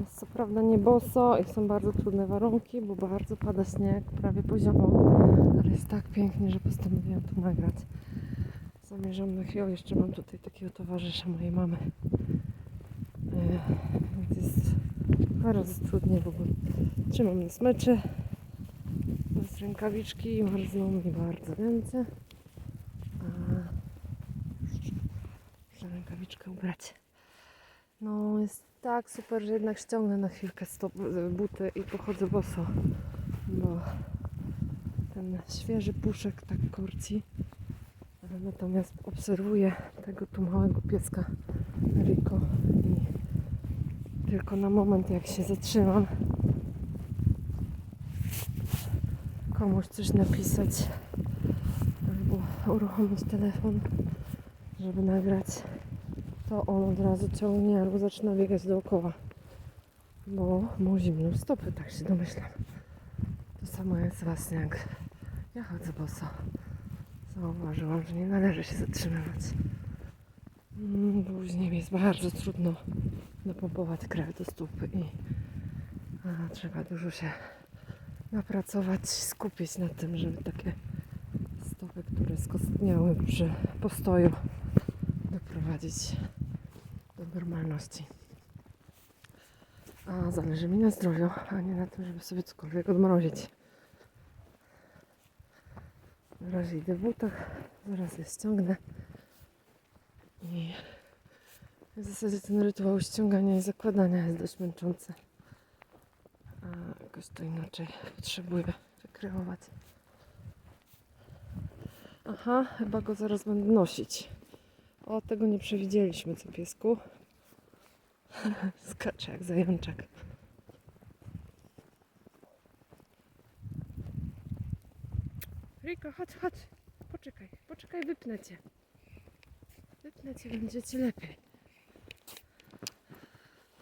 Jest co prawda nie boso i są bardzo trudne warunki, bo bardzo pada śnieg, prawie poziomo, ale jest tak pięknie, że postanowiłam to nagrać. Zamierzam na chwilę, jeszcze mam tutaj takiego towarzysza mojej mamy. Yy, Więc jest bardzo trudnie, bo trzymam na smyczy, bez rękawiczki i marzną mi bardzo ręce. A muszę rękawiczkę ubrać. No jest tak super, że jednak ściągnę na chwilkę stop, buty i pochodzę boso, bo ten świeży puszek tak korci. Natomiast obserwuję tego tu małego pieska Rico i tylko na moment jak się zatrzymam komuś coś napisać albo uruchomić telefon, żeby nagrać to on od razu ciągnie albo zaczyna biegać dookoła. Bo mu zimną stopy, tak się domyślam. To samo jest właśnie jak ja chodzę boso. Zauważyłam, że nie należy się zatrzymywać. Mm, Później jest bardzo trudno napompować krew do stóp i trzeba dużo się napracować, skupić na tym, żeby takie stopy, które skostniały przy postoju doprowadzić do normalności. A zależy mi na zdrowiu, a nie na tym, żeby sobie cokolwiek odmrozić. Na razie idę w butach, zaraz je ściągnę. I w zasadzie ten rytuał ściągania i zakładania jest dość męczący. A jakoś to inaczej potrzebuję wykreować. Aha, chyba go zaraz będę nosić. O, tego nie przewidzieliśmy, co piesku. Skacze jak zajączek. Riko, chodź, chodź. Poczekaj, poczekaj, wypnę cię. Wypnę cię, będzie ci lepiej.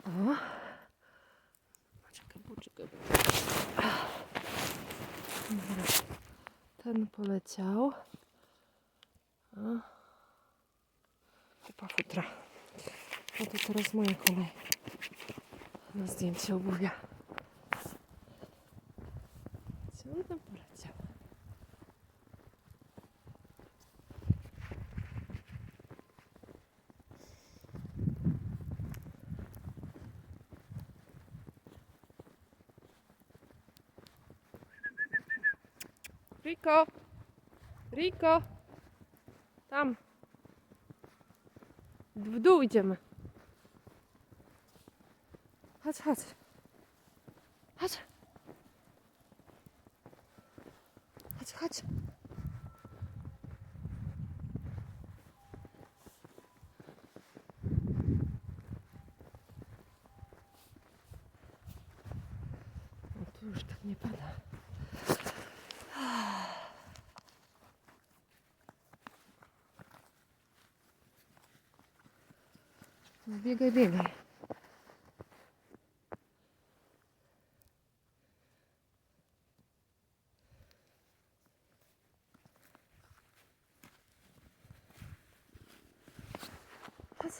O. Poczekaj, poczekaj. Dobra. Ten poleciał. A. Kupa futra. No to teraz moja kolej. Na zdjęcie obuwia. Gdzie on tam poleciał? Riko! Riko! Tam! W dół idziemy. Chodź, chodź. Chodź. Chodź, chodź. No tu już tak nie pada. Biegaj, biegaj. Chodź,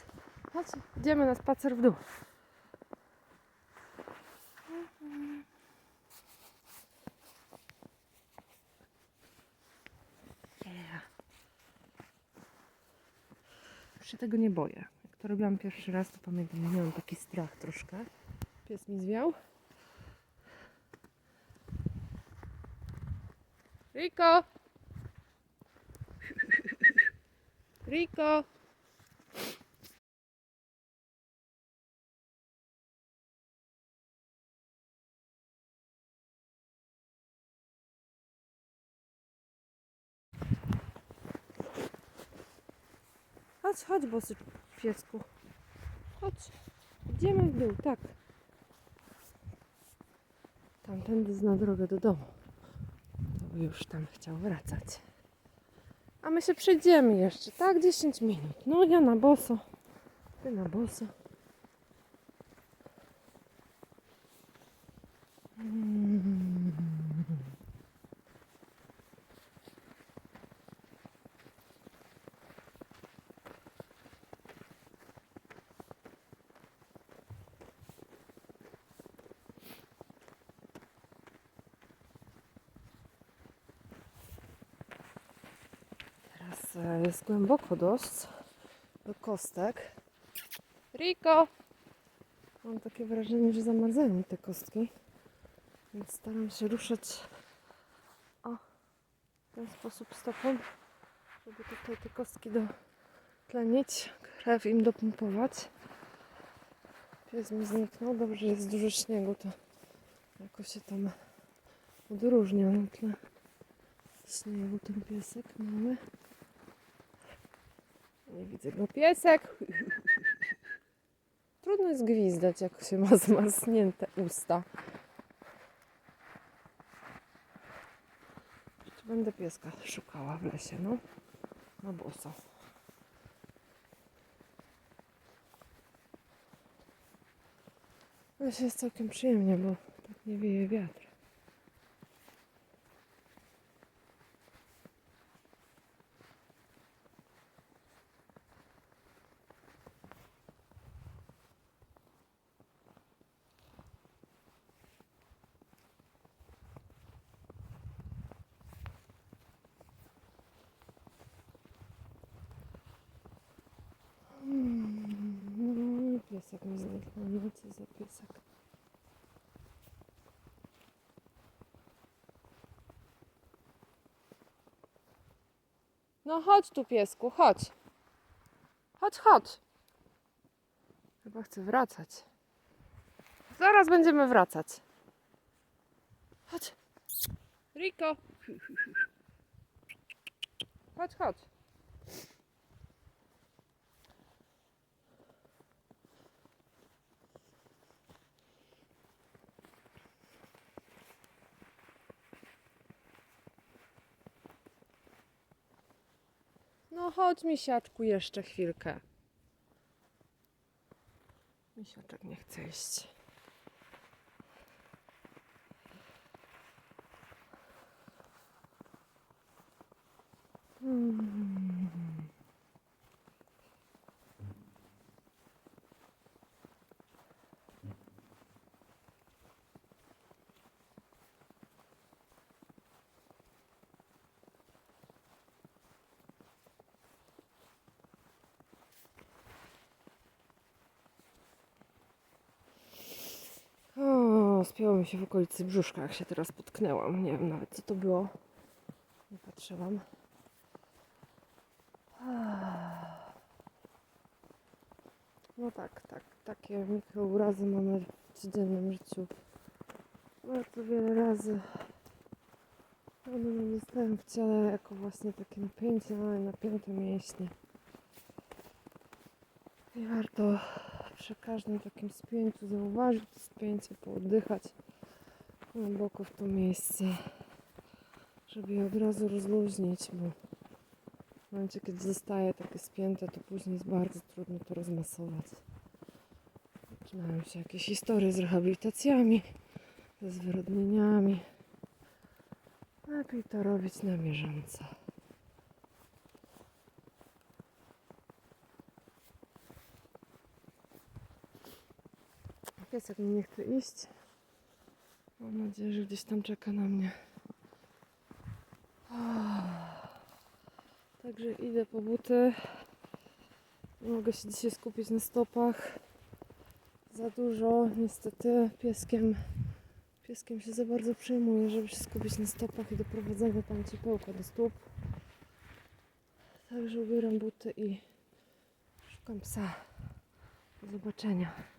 chodź, idziemy na spacer w dół. Już się tego nie boję. Jak to robiłam pierwszy raz, to pamiętam, miałam taki strach troszkę. Pies mi zwiał. Riko! Riko! Chodź, chodź, bosy piesku. Chodź. Idziemy w dół, tak. Tamtędy zna drogę do domu. To już tam chciał wracać. A my się przejdziemy jeszcze, tak? 10 minut. No ja na boso. Ty na boso. Miejsce jest głęboko dość do kostek. Riko! Mam takie wrażenie, że zamarzają mi te kostki, więc staram się ruszać o, w ten sposób stopą, żeby tutaj te kostki dotlenić, krew im dopompować. Pies mi zniknął, dobrze, jest dużo śniegu, to jakoś się tam odróżnia na tle śniegu ten piesek mały. Nie widzę go. Piesek! Trudno jest gwizdać, jak się ma zmarznięte usta. Będę pieska szukała w lesie, no. Na boso. Lesie jest całkiem przyjemnie, bo tak nie wieje wiatr. No, piesek mi zniknął. No co za piesek. No chodź tu piesku, chodź. Chodź, chodź. Chyba chcę wracać. Zaraz będziemy wracać. Chodź. Riko. Chodź, chodź. No chodź, misiaczku, jeszcze chwilkę. Misiaczek nie chce iść. Hmm. O, spięło mi się w okolicy brzuszka, jak się teraz potknęłam. Nie wiem nawet co to było. Nie patrzyłam. No tak, tak. Takie mikrourazy mamy w codziennym życiu. Bardzo wiele razy. One nam zostają w ciele jako właśnie takie napięcie, małe napięte mięśnie. I warto przy każdym takim spięciu zauważyć spięcie, pooddychać głęboko w to miejsce, żeby je od razu rozluźnić, bo w momencie, kiedy zostaje takie spięte, to później jest bardzo trudno to rozmasować. Zaczynają się jakieś historie z rehabilitacjami, ze zwyrodnieniami. Lepiej to robić na bieżąco. Piesek mi nie chce iść. Mam nadzieję, że gdzieś tam czeka na mnie. Także idę po buty. Nie mogę się dzisiaj skupić na stopach. Za dużo. Niestety pieskiem, pieskiem się za bardzo przejmuję, żeby się skupić na stopach i doprowadzenia tam ciepełka do stóp. Także ubieram buty i szukam psa. Do zobaczenia.